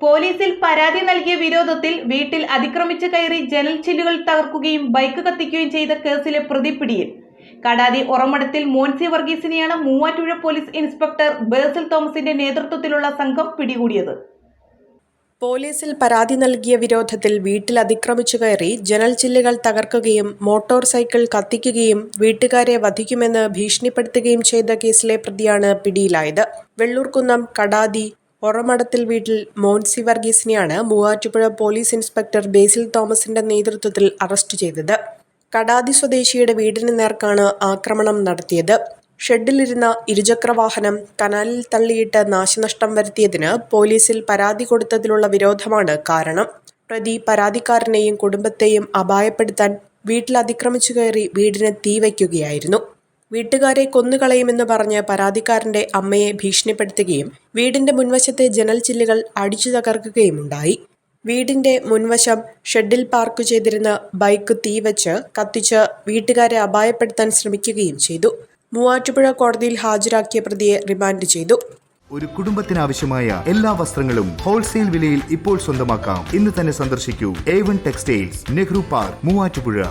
പോലീസിൽ പരാതി നൽകിയ വിരോധത്തിൽ വീട്ടിൽ അതിക്രമിച്ചു കയറി ജനൽ ചില്ലുകൾ തകർക്കുകയും ബൈക്ക് കത്തിക്കുകയും ചെയ്ത കേസിലെ പ്രതി പിടിയിൽ. കടാതി ഒറമടത്തിൽ മോൻസി വർഗീസിനെയാണ് മൂവാറ്റുപുഴ പോലീസ് ഇൻസ്പെക്ടർ ബേസിൽ തോമസിന്റെ നേതൃത്വത്തിലുള്ള സംഘം പിടികൂടിയത്. പോലീസിൽ പരാതി നൽകിയ വിരോധത്തിൽ വീട്ടിൽ അതിക്രമിച്ചു കയറി ജനൽ ചില്ലുകൾ തകർക്കുകയും മോട്ടോർ സൈക്കിൾ കത്തിക്കുകയും വീട്ടുകാരെ വധിക്കുമെന്ന് ഭീഷണിപ്പെടുത്തുകയും ചെയ്ത കേസിലെ പ്രതിയാണ് പിടിയിലായത്. വെള്ളൂർക്കുന്നം കടാതി ഒറമടത്തിൽ വീട്ടിൽ മോൻസി വർഗീസിനെയാണ് മൂവാറ്റുപുഴ പോലീസ് ഇൻസ്പെക്ടർ ബേസിൽ തോമസിന്റെ നേതൃത്വത്തിൽ അറസ്റ്റ് ചെയ്തത്. കടാതി സ്വദേശിയുടെ വീടിന് നേർക്കാണ് ആക്രമണം നടത്തിയത്. ഷെഡിലിരുന്ന ഇരുചക്രവാഹനം കനാലിൽ തള്ളിയിട്ട് നാശനഷ്ടം വരുത്തിയതിന് പോലീസിൽ പരാതി കൊടുത്തതിലുള്ള വിരോധമാണ് കാരണം. പ്രതി പരാതിക്കാരനെയും കുടുംബത്തെയും അപായപ്പെടുത്താൻ വീട്ടിൽ അതിക്രമിച്ചു കയറി വീടിന് തീ വയ്ക്കുകയായിരുന്നു. വീട്ടുകാരെ കൊന്നുകളയുമെന്ന് പറഞ്ഞ് പരാതിക്കാരന്റെ അമ്മയെ ഭീഷണിപ്പെടുത്തുകയും വീടിന്റെ മുൻവശത്തെ ജനൽ ചില്ലുകൾ അടിച്ചു തകർക്കുകയുമുണ്ടായി. വീടിന്റെ മുൻവശം ഷെഡിൽ പാർക്ക് ചെയ്തിരുന്ന ബൈക്ക് തീവച്ച് കത്തിച്ച് വീട്ടുകാരെ അപായപ്പെടുത്താൻ ശ്രമിക്കുകയും ചെയ്തു. മൂവാറ്റുപുഴ കോടതിയിൽ ഹാജരാക്കിയ പ്രതിയെ റിമാൻഡ് ചെയ്തു. ഒരു കുടുംബത്തിനാവശ്യമായ എല്ലാ വസ്ത്രങ്ങളും ഹോൾസെയിൽ വിലയിൽ ഇപ്പോൾ സ്വന്തമാക്കാം. ഇന്ന് തന്നെ സന്ദർശിക്കൂ. A one textiles Nehru park Muvattupuzha.